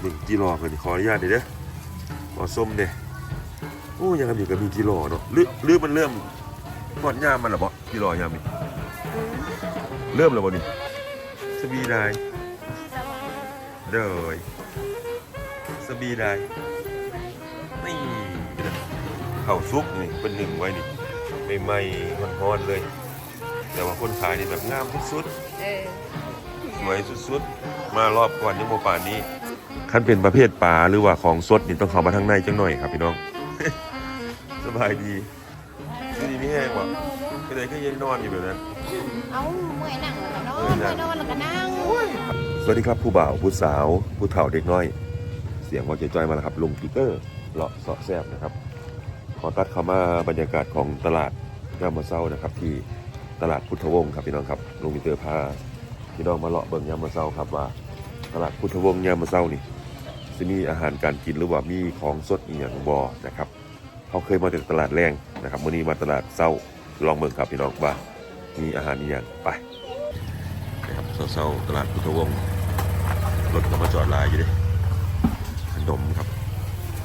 หนึ่งจีรอกันขออนุญาตเดี๋ยวเด้อขอส้มเด้โอ้ยังมีก็มีจีรอเนาะหรือหรือมันเริ่มหมดยามมันหรอบ่จีรอยามนี่เริ่มแล้วบ่นี่สบีได้เด้อสบีได้นี่นะข้าวซุปนี่เป็นหนึ่งไว้นี่ใหม่ๆร้อนๆเลย แต่ว่าคนขายนี่แบบงามสุดๆเออสวยสุดๆมารอบก่อนยังโมป่านนี้ ขั้นเป็นประเภทปลาหรือว่าของสดนี่ต้องเข้ามาทางในจังหน่อยครับพี่น้อง สบายดีดีนี่แห้งว่ะก็เลยก็ยังนอนอยู่แบบนั้น เอาเมื่อยนั่งแล้วก็นอนเมื่อยนอนแล้วก็นั่ง สวัสดีครับผู้บ่าวผู้สาวผู้เฒ่าเด็กน้อย เสียงวอเจจอยมาแล้วครับลุงปีเตอร์เลาะเสาะแซบนะครับ ขอตัดเข้ามาบรรยากาศของตลาดยามมาเช้านะครับ ที่ตลาดพุทธวงศ์ครับพี่น้องครับลุงปีเตอร์พาพี่น้องมาเลาะเบิ่งยามมาเช้าครับว่าตลาดพุทธวงศ์ยามมาเช้านี่ จะมีอาหารการกินหรือว่ามีของสดอีกอย่างบอนะครับเขาเคยมาจากตลาดแรงนะครับวันนี้มาตลาดเช้าลองเบิ่งครับพี่น้องว่ามีอาหารอีกอย่างไปนะครับเช้าตลาดพุทธวงศ์รถก็มาจอดลายอยู่ด้ขนมครับ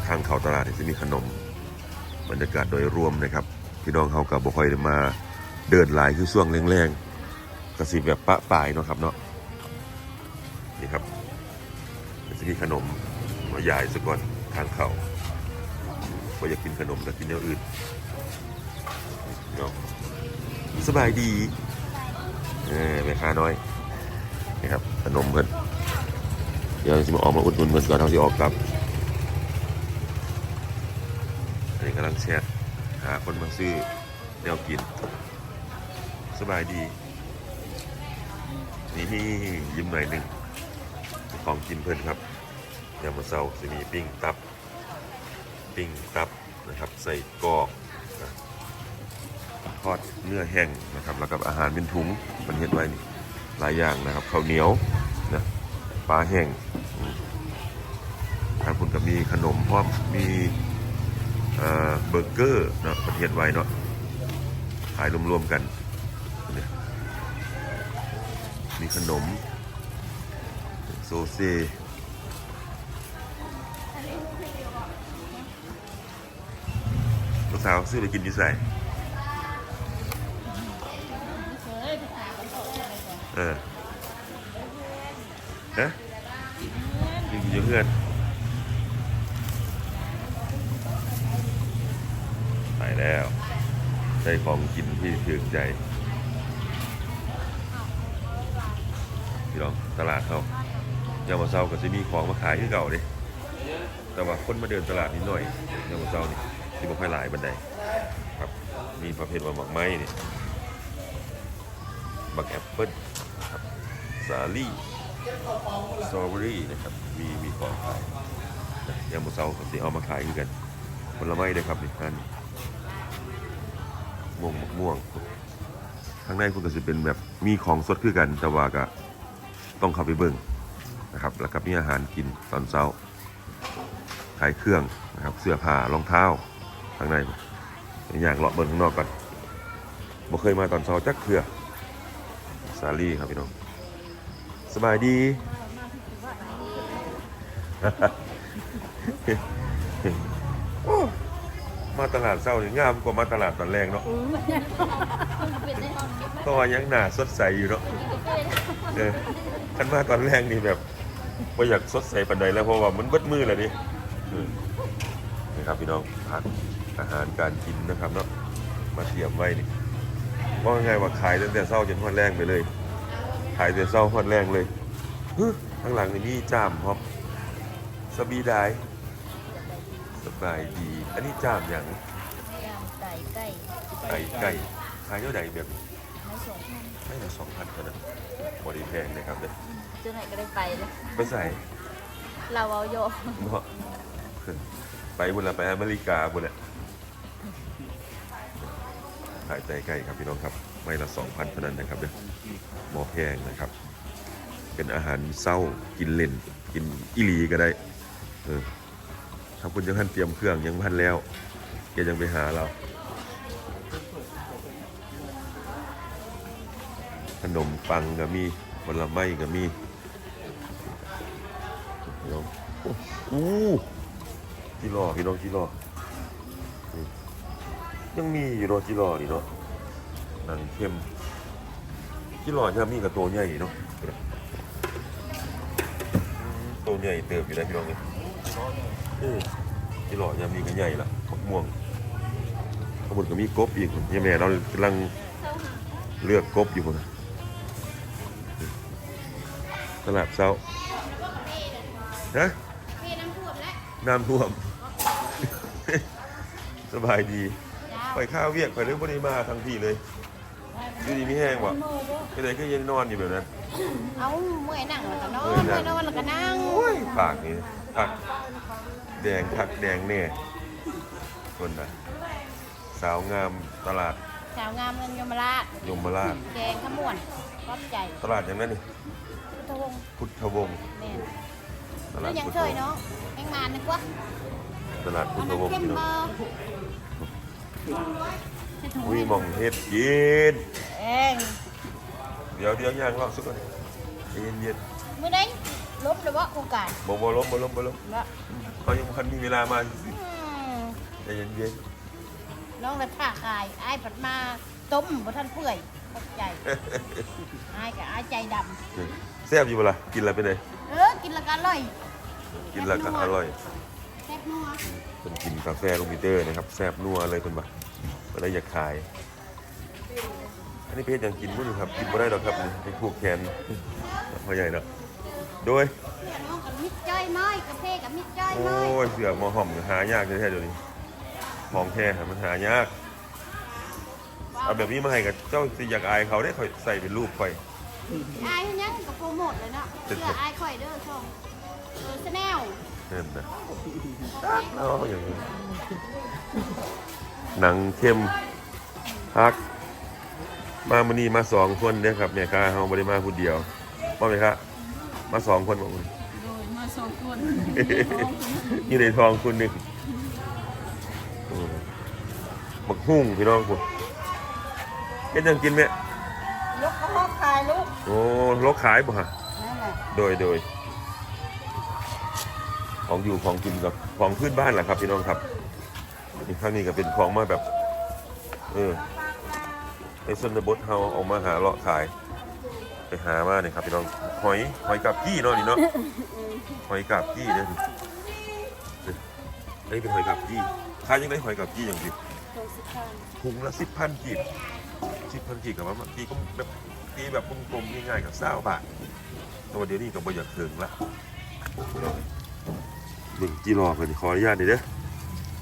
ทางเข้าตลาดนี่จะมีขนมบรรยากาศโดยรวมนะครับพี่น้องเขากับบ่ค่อยมาเดินลายคือช่วงแรงๆกระสีแบบปะปลายเนาะครับเนาะนี่ครับเดี๋ยวจะมีขนม มายายซะก่อนทางเขาก็อยากกินขนมแล้วกินอย่างอื่นเนาะสบายดีเออแม่ค้าน้อยนี่ครับขนมเพิ่นเดี๋ยวจะมาออกมาอุดหนุนเพิ่นก่อนเท่าที่ออกกลับอันนี้กำลังแชทหาคนมาซื้อแนวกิน สบายดี นี่ยิ้มหน่อยหนึ่งของกินเพื่นครับ ยามมาเซาจะมีปิ้งตับ ปิ้งตับนะครับ ใส่กรอกทอดเนื้อแห้งนะครับ แล้วกับอาหารเป็นถุงมันเห็นไว้นี่หลายอย่างนะครับข้าวเหนียวนะปลาแห้งทางคุณก็มีขนมพร้อมมีเบอร์เกอร์เนาะประเทศไว้เนาะขายรวมๆกันนี่มีขนมโซเซ สาวซื้อไปกินอยี่ใส่เออฮะกินอยู่เพื่อนไปแล้วได้ของกินที่ถึงใจพี่น้องตลาดเขายามมาเช้าก็จะมีของมาขายที่เก่าเด้แต่ว่าคนมาเดินตลาดนิดหน่อยยามมาเช้านี่ ที่บ่ค่อยหลายบันไดครับมีประเภทว่าหมักไม้นี่บักแอปเปิ้ลครับสาลี่สตรอเบอรี่นะครับมีมีของขายยามมาเช้าก็สิเอามาขายคือกันผลไม้เลยครับนี่ท่านม่วงมะม่วงข้างในคุณก็จะเป็นแบบมีของสดคือกัน แต่ว่าก็ต้องเข้าไปเบิ่งนะครับ แล้วก็มีอาหารกินตอนเช้าขายเครื่องนะครับเสื้อผ้ารองเท้า ข้างในอย่างเลาะเบิ่งข้างนอกก่อนบ่เคยมาตอนเช้าจักเทื่อซาลี่ครับพี่น้องสบายดีโอ้มาตลาดเช้านี่งามกว่ามาตลาดตอนแรกเนาะก็ยังหนาสดใสอยู่เนาะเออคันมาตอนแรกนี่แบบว่าอยากสดใสปันใดแล้วเพราะว่ามันเบิดมือแล้วดิเออนี่ครับพี่น้องผัก อาหารการกินนะครับเนาะมาเตรียมไว้นี่ว่าไงายว่าขายตั้งแต่เช้าจนฮอดแรงไปเลย ขายแต่เช้าฮอดแรงเลยฮึข้างหลังนี่มีจามพร้อมสบีไดายสบายดี อันนี้จามอย่างไก่ไก่ไก่ไก่ขายเท่าไหร่แบบนี้ไม่สองพันไม่ละสองพันเท่านั้นบริแพงนะครับเด้อเจ้าไหนก็ได้ไปเลยไปใส่เราเอาโยเนาะไปบุญละไปอเมริกาบุญละขายใจไก่ครับพี่น้องครับไม่ละสองพันเท่านั้นนะครับเด้อหมอแพงนะครับ เป็นอาหารเศร้ากินเล่น กินอิลีก็ได้เออถ้าคุณยังพันเตรียมเครื่องยังพันแล้วแกยังไปหาเราขนมปังก็มีผลไม้ก็มีพี่น้องอู้จิรอพี่น้องจิรอ ยังมีอยู่เนาะจิรอนี่เนาะหนังเข้มจิรอยามมีกับตัวใหญ่เนาะอืมตัวใหญ่เติบอยู่ได้พี่น้องเนี่ยเออจิรอยามมีก็ใหญ่ละมะม่วงข้างบนก็มีกบอีกเนี่ยแม่เรากำลังเลือกกบอยู่คนตลาดเช้าฮะพี่น้ำท่วมแล้วน้ำท่วม สบายดี จ้าไปข้าวเวียกไปเรื่องบริมาทั้งที่เลยดูดีไม่แห้งว่ะก็เลยก็ยังนอนอยู่แบบนั้นเอาเมื่อยนั่งแล้วก็นอนเมื่เมื่ออยยนั่งนอนแล้วก็นั่งปากนี่ผักแดงผักแดงแน่คนนะสาวงามตลาด สาวงามเงินยมราชยมราชแกงขมวนรอบใจ ตลาดอย่างนั้นนี่พุทธวงศ์พุทธวงศ์แม่นตแล้ลาวดยังพุทเคธวยงศ์เนาะแองมานนึกว่าตลาดพุอัทนธนั้นวงศ์เข้มพี่น้องเบ อร์อุ้ยหมองเฮ็ดกินเองเดี๋ยวเดี๋ยวย่างรอบสักก่อนใจเย็นมื้อใดลบหรือว่าโครงการๆบ่บ่ล้มบ่ล้มบ่ล้มละเขายังบ่ทันมีเวลามาอืมใจเย็นน้องละท่าขายอ้ายปัดมาต้มบ่ทันเปื่อยเข้าใจๆอ้ายกับอ้ายใจดำแซ่บอยู่เปะล่ากินแล้วเป็นไงเออกินและกันอร่อย กินแล้วก็อร่อย แซ่บนัวเป็นกินกาแฟลูกมิเตอร์นะครับแซ่บนัวเลยคนบ่าก็เลยอยากขาย อันนี้เพชรยังกินมั้งครับ กินไม่ได้หรอกครับนี่เป็นผูกแขนพ่อใหญ่เนาะโดยเพื่อนน้องกับมิดจ้อยน้อยกาแฟกับมิดจ้อยโอ้น้อยยเสือกหมอหอมหายากเลยแท้เดี๋ยวนี้ของแท้หามันหายากเอาแบบนี้มาให้กับเจ้าสิอยากอายเขาได้ค่อยใส่เป็นรูปไปอายยังกับโปรโมทเลยเนาะเพื่ออายข่อยเด้อช่องเออชาแนล นั่นนะตัดเอาอย่างนี้หนังเข้มพัก มามันนี่มาสองคนเด้อครับเนี่ยกาเฮาบ่ได้มาผู้เดียวว่าไหมครับมาสองคนบอกคุณโดยมาสองคนอยู่ในทองคุณหนึ่งอืมบักหุ่งพี่น้องคุณเป็นยังกินไหมลูกก็ห้องขายลูกโอ้ลกขายบ่ฮะนั่นแหละโดยโดย ของอยู่ของกินกับของพื้นบ้านแหละครับพี่น้องครับอีกครั้งนี้ก็เป็นของมาแบบ เออในชนบทเฮาเออกมาหาเลาะขาย ไปหามาเนี่ยครับพี่น้องหอยหอยกับกี้เนาะนี่เนาะหอยกับกี้เนี่ยนี่นี่เป็นหอยกับกี้ขายยังไงหอยกับกี้อย่างดีตรงสิบพันถุงละสิบพันกีบสิบพันกีบกับว่ากีก็แบบกีแบบกลมๆง่ายๆกับเศร้าบาทแต่ว่าเดี๋ยวนี้ก็บ่อยากถึงละ หนึ่งจีรอกันขออนุญาตหน่อยเด้อ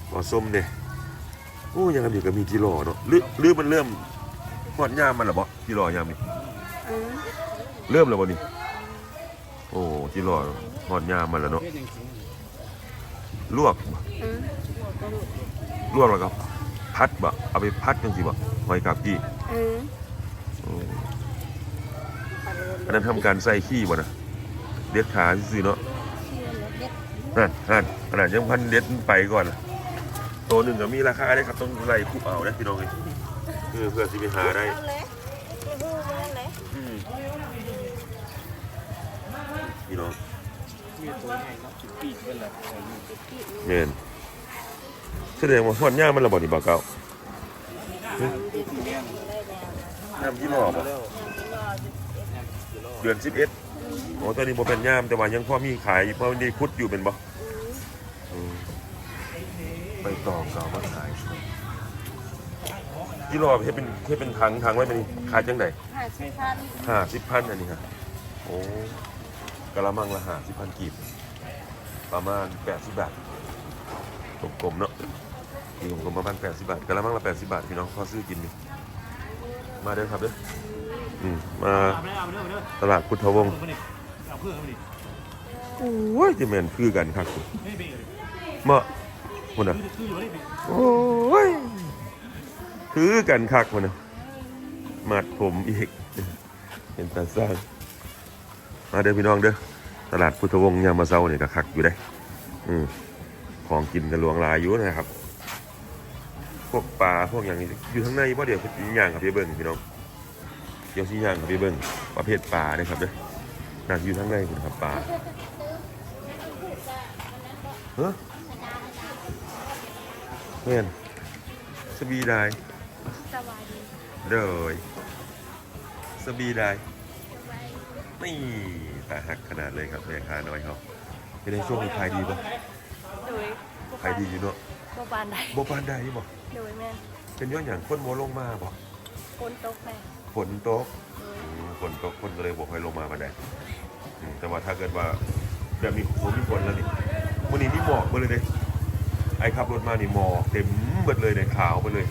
ขอส้มเนี่ยโอ้ยังมีก็มีจีรอเนาะหรือหรือมันเริ่มหอดยามมันเหรอบ่จีรอยามนี่เริ่มแล้วบ่นี่โอ้จีรอหอดยามมันแล้วเนาะลวกบ่ลวกแล้วก็พัดบ่เอาไปพัดจังสิบ่หอยกาบกี้เออโอ้อันนั้นทำการใส่ขี้บ่นะเด็ดขาซื่อๆเนาะ นั่นนั่นขนาดยังพันเด็ดไปก่อนน่ะตัวหนึ่งก็มีราคาได้ครับ ต้องไล่คู่เอานะพี่น้องเอ้ยเออเพื่อสิไปหาได้เอาเลยดูนั่นเลยอืมพี่น้องมีตัวใหญ่เนาะจุดปีกเป็นแหละเงินแสดงว่าหอดย่างมันระบอดนี่บ่เก่าน้ำที่หลอกเดือนสิบเอ็ด โอ้ตอนนี้บ่เป็นย่ามแต่ว่ายังพอมีขายเพราะมันได้คุดอยู่เป็นบ่อืมใบตองเก่ามาขายที่รอให้เป็นให้เป็นถังถังไว้เป็นขายจังไดห้าสิบพันห้าสิบพันอันนี้ฮะโอ้กะละมังละห้าสิบพันกีบ ประมาณแปดสิบบาทกลมๆเนาะนี่ผมก็ประมาณแปดสิบบาทกะละมังละแปดสิบบาทพี่น้องพอซื้อกินนี่มาเด้อครับเด้ออืมมาเอาไปเลยเอาไปเลยเอาไปเลยตลาดพุทธวงศ์ เอาไปเลยเอาเพื่อนเอาไปดิโอ้ยจะแม่นคือกันครับคุณไม่เป็นเลยเมาะคุณอะคืออยู่ไม่ได้โอ้ยคือกันคักคุณนะมัดผมอีกเห็นตาสร้างมาเด้อพี่น้องเด้อตลาดพุทธวงศ์ยามมาเช้าเนี่ยก็คักอยู่ได้อืมของกินกันหลวงหลายอยู่นะครับ พวกปลาพวกอย่างนี้อยู่ข้างในเพราะเดี๋ยวสิย่างกับพี่เบิ้งพี่น้องเดี๋ยวสิย่างกับพี่เบิ้งประเภทปลาเนี่ยครับเด้อ น่าจะอยู่ข้างในคุณครับปลาฮะแม่นสบีได้สบายดีเด้อสบีได้นี่ตาหักขนาดเลยครับแม่ค้าน้อยเขาเป็นในช่วงนี้ขายดีปะโดยขายดีอยู่เนาะบ่ปานใดบ่ปานใดบ่โดยแม่นเป็นย้อนอย่างคนโมลงมาบ่คนตกแม่ฝนตกอืมฝนตกคนก็เลยบ่ค่อยลงมาปานใดอืม แต่ว่าถ้าเกิดว่าแบบมีฝนมีฝนแล้วนี่มื้อนี้มีหมอกเบิดเลยเด้ไอ้ขับรถมานี่หมอกเต็มเบิดเลยเด้ขาวไปเลย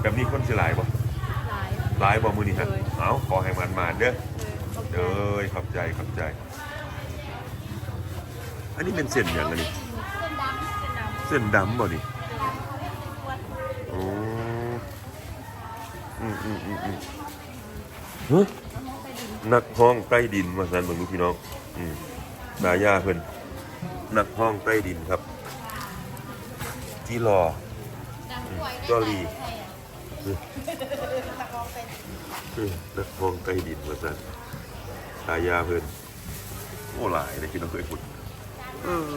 แบบนี้คนสิหลายบ่หลายหลายบ่มื้อนี้ฮะเอ้ยเอ้าขอให้มันมาเด้อเออขอบใจเด้อขอบใจขอบใจ อันนี้เป็นเส้นหยังอันนี้เส้นดำเส้นดำเส้นดำบ่นี่วัดโอ้อืมอืมอืมอืมเฮ้ย น้องไปดินนักห้องใต้ดินมาสันเบิ่งดูพี่น้อง อืมตายาเพิ่นนักห้องใต้ดินครับที่รอดำป่วยได้เกาหลีใช่อะตะกองเป็นอืมนักห้องใต้ดินมาสันตายาเพิ่นโอ้หลายเลยพี่น้องเคยขุดเออ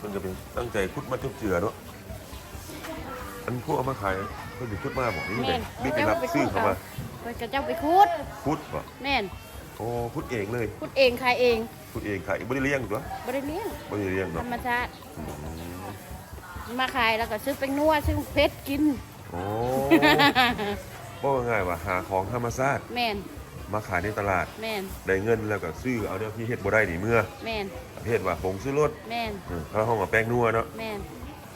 มันก็เป็นตั้งใจขุดมาจนเจือเนาะอันพวกเอามาขาย เพิ่นสิขุดมาบอกนี่ไงรีบไปรับซื้อเข้ามาเพิ่นก็เจ้าไปคูดขุดบ่แม่นโอ้ขุดเองเลยคูดเองขายเองขุดเองขายบ่ได้เลี้ยงตัวบ่ได้เลี้ยงบ่ได้เลี้ยงธรเนาะรมชาติอืมมาขายแล้วก็ซื้อเป็นนัวซื้อเพชรกินโอ้บอกง่ายๆว่าหาของธรรมชาติแม่นมาขายในตลาดแม่นได้เงินแล้วก็ซื้อเอาเนี่ยพี่เฮ็ดบ่ได้นี่เมื่อแม่นประเภทว่าผงซื้อรสแม่นเออข้าวห้องกับแป้งนัวเนาะแม่น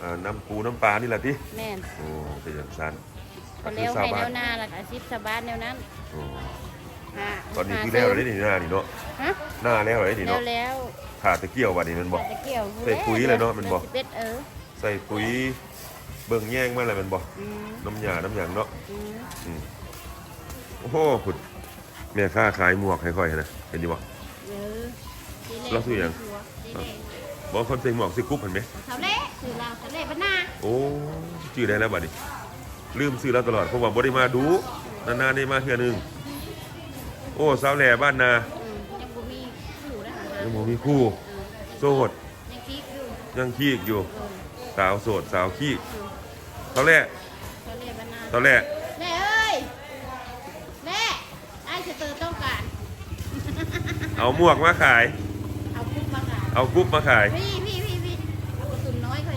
อ่าน้ำปูน้ำปลานี่แหละที่แม่นโอ้เป็นอย่างสั้นก็แล้วให้แนวหน้าแล้วก็อาชีพชาวบ้านแนวนั้นโอ้หาตอนนี้คือแล้วเลยนี่หน้านี่เนาะฮะหน้าแล้วเลยนี่แล้วเนาะแล้วขาดตะเกียวบัดนี้แมันบ่ตะเกียวใส่ปุ๋ยเลยเนาะมันบอก เป็ดเออใส่ปุ๋ยเบิ่งแย่งมาแล้วแมันบ่อืมน้ำยาน้ำหยางเนาะอืมอืมโอ้โหคุณแม่ค้าขายหมวกให้ค่อยนะเห็นดิบ่ เออแล้วซื้อยัง สีแดง บ่คนใส่หมวกใส่กุ๊บเห็นไหมเสาเล่คือเราเสาเล่บ้านหน้าโอ้ชื่อได้แล้วบัดนี้ ลืมซื้อแล้วตลอดเพราะว่าบ่ได้มาดูนานๆได้มาเทื่อนึงโอ้สาวแหล่บ้านนาอืมยังบ่มีคู่นะฮะยังบ่มีคู่เออโสดยังคิดอยู่ยังขี้อีกอยู่ เออสาวโสดสาวขี้เออสาวแหล่เสาเล่บ้านหน้าสาวแหล่ แม่เอ้ยแม่ไอ้สเตอร์ต้องการเอาหมวกมาขาย เอากุ๊บมาขาย พี่พี่พี่พี่เอากระสุนน้อยค่อย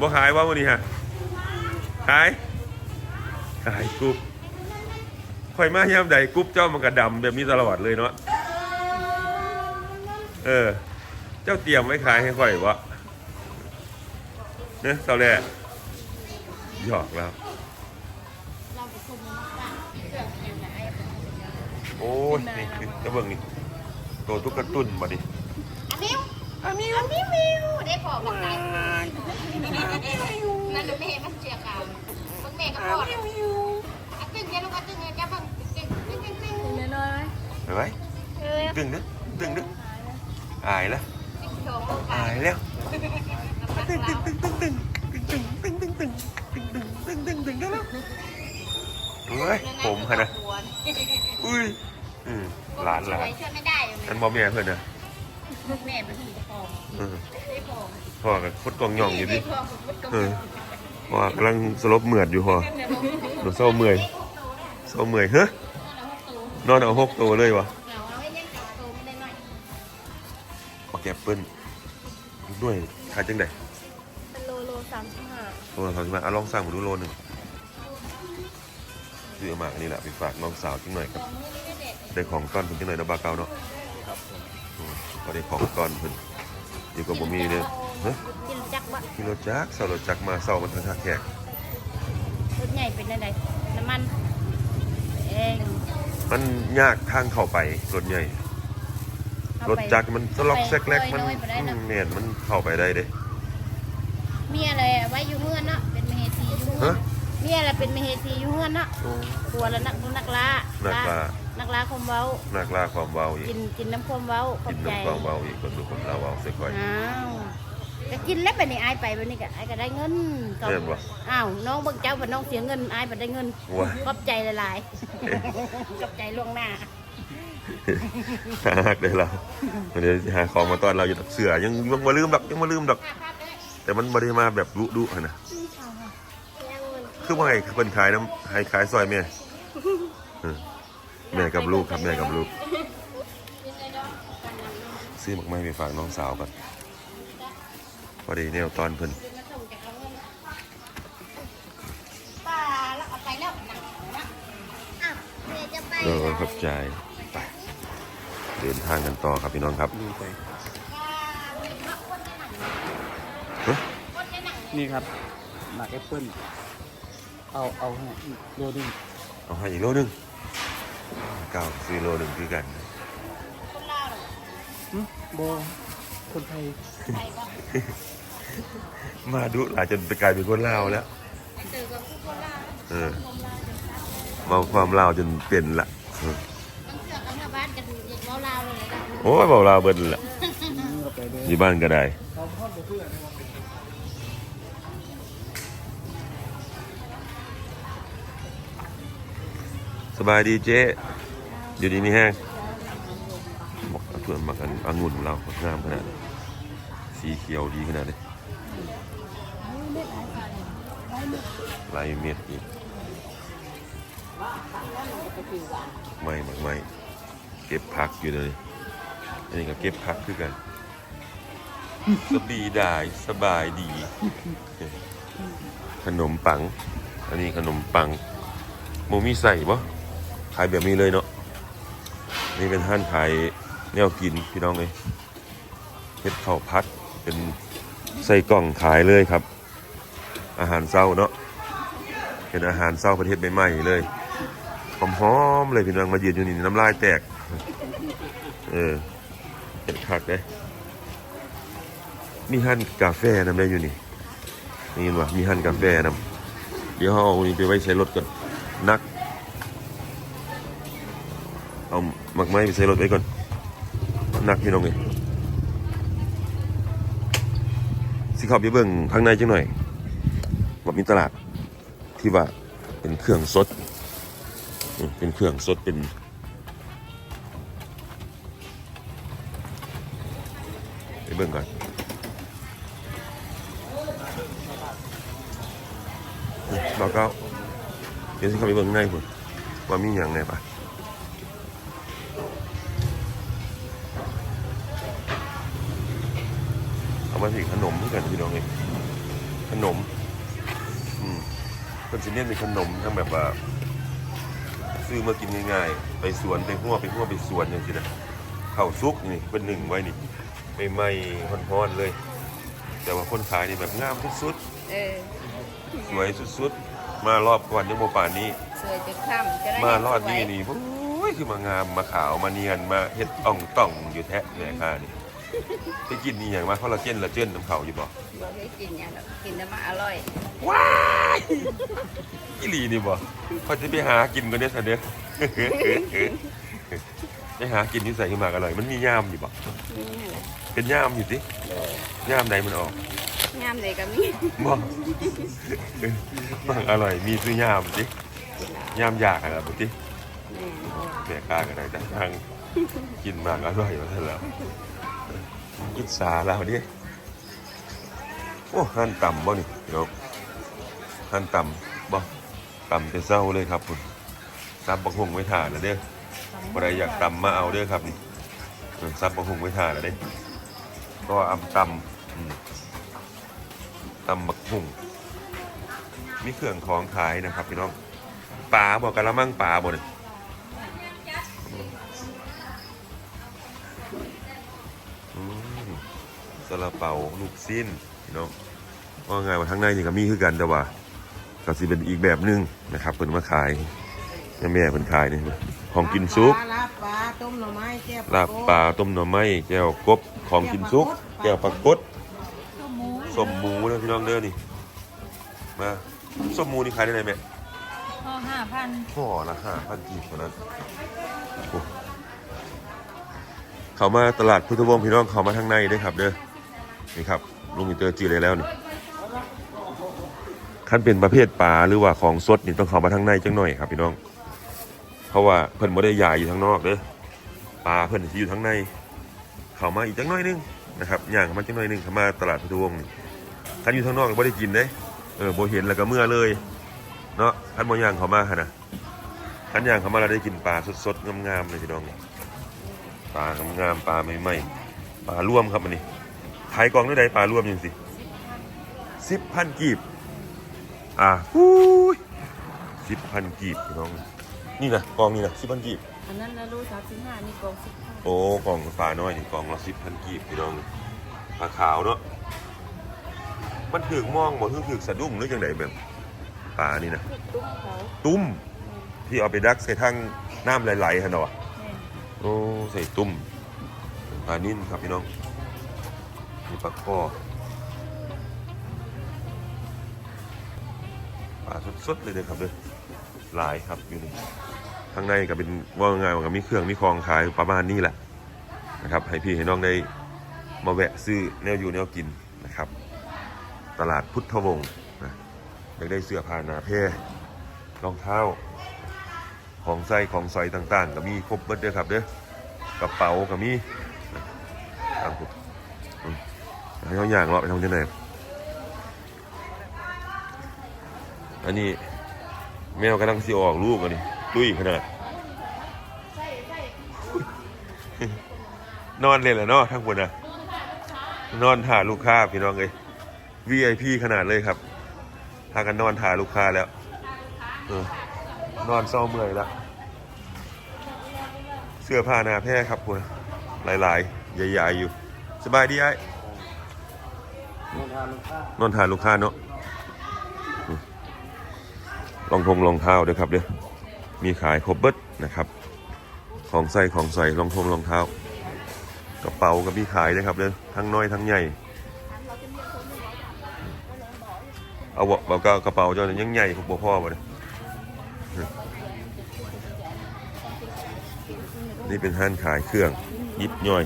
บ่ขายว่ามื้อนี้ฮะ ขาย ขายกุ๊บข่อยมายามใดกุ๊บเจ้ามันก็ดำแบบนี้ตลอดเลยเนาะ เออ เจ้าเตรียมไว้ขายให้ข่อยวะเนี่ยสาวแหล่หยอกแล้วเราไปคุมมันกันเรื่องอย่างไรโอ้ยนี่นี่จะเบิ่งนี่ ตัวตุ๊กตาตุ่นมาดิอันนิ้วอันนิ้วอันนิ้วมิวได้พอบอกไหนนั่นเดี๋ยวแม่มันเจียกาวมึงแม่ก็พอดอันตึงเนี่ยลูกอันตึงเนี่ยจับมึงตึงตึงตึงตึงตึงน้อยเห็นไหมเอ้ยตึงนึกตึงนึกอายแล้วตึงโชว์อายแล้วตึงตึงตึงตึงตึงตึงตึงตึงตึงตึงตึงตึงตึงตึงได้แล้วเฮ้ยผมฮะนะอุ้ยอืมหลานหลานช่วยไม่ได้เลย อันบอแม่เพื่อนนะแม่มันถึงจะพอเออได้พอพ่อกับคดกองหย่องอยู่ดิได้พอผมก็เออพ่อกำลังสลบเหมือดอยู่พ่อหนูเศร้าเมื่อยเศร้าเมื่อยเฮ้ยนอนเอาหกตัวเลยวะเราเอาให้ยังจับตัวไม่ได้หน่อยปากแกบเปิ้ลด้วยขายจังไดเป็นโลโลสามสิบห้าโลละสามสิบาทอะลองสั่งมาดูโลหนึ่งซื้อเอามาอันนี้แหละไปฝากน้องสาวจังหน่อยครับสองมือนี่ไม่เด็ดได้ของก้อนเพิ่นจังหน่อยนะบาเกาเนาะครับผมอืม ก็ได้ของก้อนเพิ่นอยู่กับบ่มีเนี่ยฮะกินจักบะขี่รถจักรเสารถจักรมาเศร้ามันทางท่าแขกรถใหญ่เป็นอะไรน้ำมันเองมันยากทางเข้าไปรถใหญ่รถจักรมันสล็อกแซกแลกมันน้อยไปได้อืเนาะมเนี่ยมันเข้าไปได้เด้มีอะไรไว้อยู่เงื่อนเนาะเป็นมเหสีอยู่เงื่อนฮะมีอะไรเป็นมเหสีอยู่เงื่อนเนาะโอ้กลัวแล้วนักนักล่านักล่า นักล่าคมเว้านักล่าความเบาอีกกินกินน้ำคมเว้าขอกิบนใจ น้ำความเบาอีกคนดูคนเราเบาเสียค่อยอ้าวก็กินแล้วไปนี่อายไปวันนี้ก็อายก็ได้เงินก็แม่นบ่อ้าวน้องเบิ่งเจ้าบ่น้องเสียเงินอายบ่ได้เงินว้าขอบใจหลายๆขอบใจล่วงหน้าหาหักได้แล้วมันเดี๋ยวสิหาของมาต้อนเราอยู่ตักเสือยังยังมาลืมดอกยังมาลืมดอกห้าพันเลยแต่มันไม่ได้มาแบบรุดุๆอะนะคือว่าไงเป็นขายน้ำให้ขายซอยแม่เออ แม่กับลูกครับแม่กับลูก ซื้อหมากไม้ไปฝากน้องสาวก่อนพอดีแนวตอนเพิ่นป้าแล้วเอาไปแล้วหนังนะอ้าวเมย์จะไปเออขอบใจไปเดินทางกันต่อครับพี่น้องครับดูไปป้ามีมะคนในหนังเฮ้ยคนในหนังนี่ครับหมักแอปเปิ้ลเอาเอาให้อีกโลนึงเอาให้อีกโลหนึง เก้าซื้อโลหนึ่งคือกันคนลาวเหรอหึโบคนไทยไทยป่ะมาดุหลายจนไปกลายเป็นคนลาวแล้วไอ้เจอกับผู้คนลาวเออคนลาวจนชัดเลยมาความลาวจนเป็นละเออต้องเสือกกันเมื่อบ้านกันเด็กเมาลาวเลยนะโอ้ยเบาลาวเบิ้ลละเอาไปเลยอยู่บ้านก็ได้ บายดีเจ๊อยู่ดีนี่แห้งบอกเอาเพื่อนมากันองุ่นของเรางามขนาดนี้สีเขียวดีขนาดนี้ลายเม็ดอีกไม่ไม่ไม่เก็บผักอยู่เลยอันนี้ก็เก็บผักคือกันสบีได้สบายดี ขนมปัง อันนี้ขนมปังโมมีใส่ปะ ขายแบบนี้เลยเนาะนี่เป็นท่านขายแนวกินพี่น้องเลยเฮ็ดข้าวพัดเป็นใส่กล่องขายเลยครับ อาหารเศร้าเนาะเป็นอาหารเศร้าประเทศใหม่ๆเลยหอมๆเลยพี่น้องมายืนอยู่นี่น้ำลายแตก เออเห็ดคักเลยมีหั่นกาแฟนำได้อยู่นี่นี่เห็นว่ามีหั่นกาแฟนำเดี๋ยวเขาเอานี่ไปไว้ใช้รถก่อนนัก เอา หมักไม้ไปใส่รถไว้ก่อนหนักพี่น้องเลยสิเขับไปเบิ่งข้างในจังหน่อยว่ามีตลาดที่ว่าเป็นเครื่องสด เป็นเครื่องสดเป็นไปเบิ่งก่อนบอกเก้าเดี๋ยวสิเข้าไปเบิ่งข้างในพุ่นว่ามีอย่างไงปะ เอามาสิขนมด้วยกันพี่น้องเองขนมอืมคนสิเนี่ยเป็นขนมทั้งแบบว่าซื้อมากินง่ายๆไปสวนไปหัวไปหัวไปสวนอย่างนี้นะข้าวซุกนี่เป็นหนึ่งไว้นี่ไม่ไหม้ฮ้อนๆเลย แต่ว่าคนขายนี่แบบงามสุดเออๆสวยสุดๆ มารอบก่อนยังโมป่านนี้สวยจนค่ำจะได้มารอบสวยนี้นี่โอ้ยคือมางามมาขาวมาเนียนมาเฮ็ดอ่องต่องอยู่แท้แหน่ค่านี่ ไปกินนี่อย่างมาคอลลาเจนละเจนน้ำเขาอยู่บ่บอกให้กินอย่างนั้นกินแล้วมาอร่อยว้ายอีหลีนี่บ่เขาจะไปหากินกันเด้อสันเด้อไปหากินที่ใส่ขึ้นมาอร่อย มันมีย่ามอยู่บ่นี่แหละเป็นย่ามอยู่สิย่ามใดมันออกงามเลยก็มีบ่บางอร่อยมีซื้อยามสิยามอยากอะไรบุติแม่แม่ค้าก็ได้แต่ทางกินมากอร่อยมาซะแล้ว กินสาแล้วดิโอ้หันต่ำบ่นี่เดี๋ยวหันต่ำบ่ต่ำแต่เศร้าเลยครับคุณซับบักฮงไว้ทานแล้วเด้อบ่ได้อยากต่ำมาเอาเด้อครับนี่ซับบักฮงไว้ทานแล้วเด้อก็อำต่ำอืมตำบักฮงมีเครื่องของขายนะครับพี่น้องปลาบอกกันละมังปลาบ่เนี่ยาลาเปาลูกสิ้นพี่น้องว่าไงว่าข้างในนี่ก็มีคือกันแต่ว่าก็สิเป็นอีกแบบหนึงนะครับเพิ่นมาขายแม่แม่เพิ่นขายนี่ของกินซุปลาบปลาต้มหน่อไม้แก้วลาบปลาต้มหน่อไม้แก้วกบของกินซุปแก้วปลากดส้มหมูนะพี่น้องเด้อนี่มาส้มหมูนี่ขายได้ไหนแม่พอห้าพันห่อละห้าพันกีบเท่านั้นโอ้เขามาตลาดพุทธวงศ์พี่น้องเขามาทางในเด้วยครับเด้อ นี่ครับลุงมิเตอร์จีเลยแล้วนี่ขั้นเป็นประเภทปลาหรือว่าของสดนี่ต้องเข้ามาทางในจังหน่อยครับพี่น้อง เพราะว่าเพิ่นไม่ได้ยายอยู่ทางนอกเด้อปลาเพิ่นสิอยู่ทั้งใน เข้ามาอีกจังหน้อยนึงนะครับย่างเข้ามาจังหน้อยนึงเข้ามาตลาดพุทวงศ์นี่คันอยู่ทางนอกก็บ่ได้กินเด้เออโบเห็นแล้วก็เมื่อเลยเนาะคันบ่ย่างเข้ามาหั่นะคันย่างเข้ามาแล้วได้กินปลาสดๆงามๆเลยพี่น้องปลางามๆปลาใหม่ๆปลาร่วมครับอันนี้ ขายกล่องเท่าใดปลาร่วมจังสิ10,000กีบ อ่าฮู้ย10,000กีบพี่น้อง นี่นะกล่องนี่นะ10,000กีบ อันนั้นนะรู้สามสิบห้านี่กองสิบห้าโอ้กล่องปลาน้อยนี่กล่องละสิบพันกีบพี่น้องปลาขาวเนาะ มันถึกมองบ่ถึงถึกสะดุ้งหรือจังไดแบบปลานี่นะตุ้มเขาตุ้มที่เอาไปดักใส่ทั้งน้ำไหลๆฮะเนาะแม่นโอ้ใส่ตุ้มปลานิ่นครับพี่น้อง มีปลาข้อปลาสดๆเลยนะครับเลยหลายครับอยู่นี่ข้างในก็เป็นว่าง่ายว่าก็มีเครื่องมีของขายประมาณนี้แหละนะครับ ให้พี่ให้น้องได้มาแวะซื้อแนวอยู่แนวกินนะครับ ตลาดพุทธวงศ์นะยากได้เสื้อผ้าหนาเพรองเท้า ของใส่ของใส่ต่างๆ ก็มีครบเบิดเด้อครับเด้อกระเป๋าก็มีนะตามผมอืม ให้เขาอย่างเลาะไปทำที่ไหนอันนี้แมวกำลังสิออกลูกอันนี้ลุยขนาดนอนเลยแหละเนาะทั้งหมดนะนอนถ่าลูกค้าพี่น้องเลย VIP ขนาดเลยครับพากันนอนถ่าลูกค้าแล้วออนอนเศร้าเมื่อยแล้วเสื้อผ้าหนาแพร่ครับคุณหลาย ๆ ใหญ่ ๆ อยู่ สบายดีไอ้ โรงทานลูกค้านอนถ่าลูกค้าเนาะอืมรองทงรองเท้าด้วยครับเด้อมีขายครบเบิดนะครับ ของใส่ของใส่รองทงรองเท้ากระเป๋าก็มีขายนะครับเด้อทั้งน้อยทั้งใหญ่เอาบ่เอากระเป๋าเจ้านี่ยังใหญ่พวกบ่พ่อบ่เนี่ยนี่เป็นห้านขายเครื่องยิบย่อย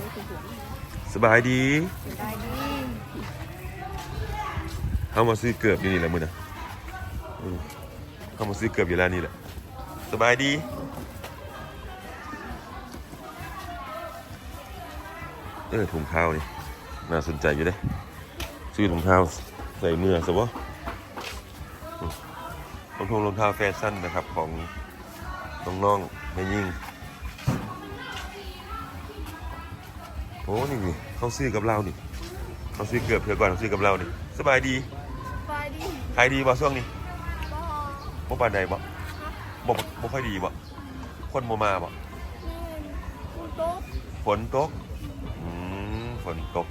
สบายดีได้ดี เข้ามาซื้อเกือบอยู่นี่แหละมึงนะเข้ามาซื้อเกือบอยู่แล้วนี่แหละ สบายดีเออถุงเท้านี่น่าสนใจอยู่เด้ซื้อถุงเท้าใส่เมื่อสวะรองเท้ารองเท้าแฟชั่นนะครับของน้องๆไม่ยิ่งโอ้นี่นี่เขาซื้อกับเรานี่เขาซื้อเกือบเพื่อก่อนเขาซื้อกับเรานี่สบายดี ขายดีบ่ช่วงนี้บ่บ่ปานใดบ่บ่บ่ค่อยดีบ่คนบ่มาบ่แม่นกูโต๊ะฝนตกอืมฝนตก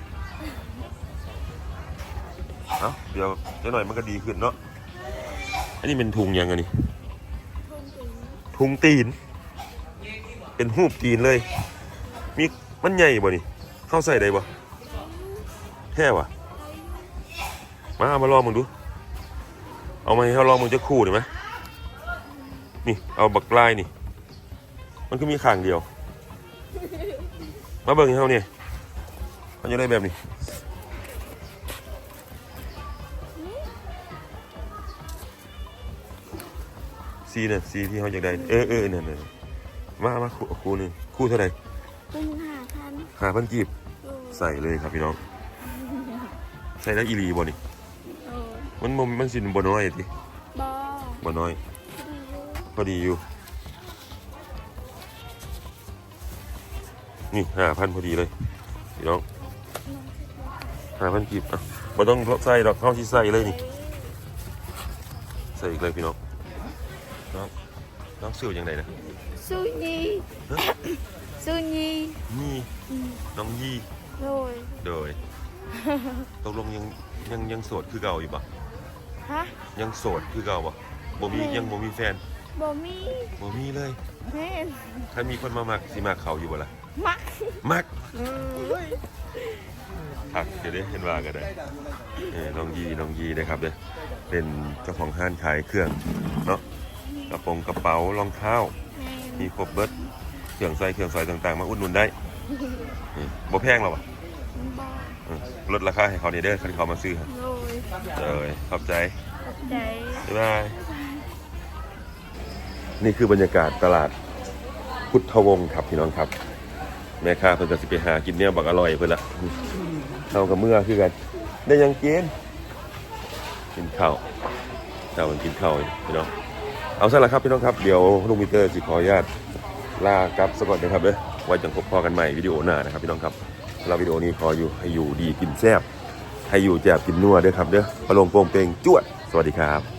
เอ้าเดี๋ยวเดี๋ยวหน่อยมันก็ดีขึ้นเนาะอันนี้เป็นถุงยังไงนี่ทงถึงถุงตีน เป็นหูปตีนเลย มีมันใหญ่บ่นี่เข้าใส่ได้บ่แค่วะมาเอามาลองมึงดู เอามาให้เขาลองมึงจะคู่ได้ไหมนี่เอาบักลายนี่ มันก็มีข้างเดียว มาเบิ่งให้เขาเนี่ยเขาจะได้แบบนี้สีเนี่ยสีที่เขาอยากได้ เออเออเนี่ยเนี่ยมามาคู่คู่หนึงคู่เท่าไหร่เป็นห้าพันหาพันกีบโอ้ใส่เลยครับพี่น้อง ใส่แล้วอีหลีบ่นี่โอ้ มันมันมันสินบ่น้อยติบ่บ่น้อยดีอยู่พอดีอยู่ นี่ห้าพันพอดีเลยพี่น้องห้าพันกีบอะบ่ต้องใส่ดอกเข้าที่ใส่เลยนี่ ใส่อีกเลยพี่น้อง น้องน้องซื้อยังไงนะซูนีซูนีนี่น้องยี่ โดย โดย ตกลงยังยังยังโสดคือเก่าอยู่ปะ ฮะยังโสดคือเก่าปะบ่มียังบ่มีแฟนบ่มีบ่มีเลยแม่นถ้ามีคนมามักสิมาเขาอยู่บ่ล่ะมักมักเอ้ยทักเดี๋ยวได้เห็นว่ากันได้เออน้องยีน้องยีนะครับเด้อเป็นเจ้าของห้านขายเครื่องเนาะกระโปรงกระเป๋ารองเท้าแม่นมีครบเบิดเครื่องใส่เครื่องใส่ต่างๆ มาอุดหนุนได้เออบ่แพงหรอกวะบ่เออลดราคาให้เขาเนี่เด้อคันเขามาซื้อครั บโดยเออขอบใจขอบใจบ๊ายบายนี่คือบรรยากาศตลาดพุทธวงศ์ครับพี่น้องครับ แม่ค้าเพิ่นก็สิไปหากินเนี่ยบักอร่อยเพิ่นละเฮากับเมื่อคือกัน ได้หยังกินกินข้าวเจ้ามันกินข้าวอยู่พี่น้องเอาซะละครับพี่น้องครับเดี๋ยวลุงมิเตอร์สิขออนุญาตลากลับซะก่อนนะครับเด้อไว้จังพบพอกันใหม่วิดีโอหน้านะครับพี่น้องครับสำหรับวิดีโอนี้ขออยู่ให้อยู่ดีกินแซ่บ ให้อยู่แจบกินนัวด้วยครับเด้อประโลงโป่งเปงจวด สวัสดีครับ